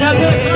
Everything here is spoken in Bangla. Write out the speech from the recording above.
যাবে।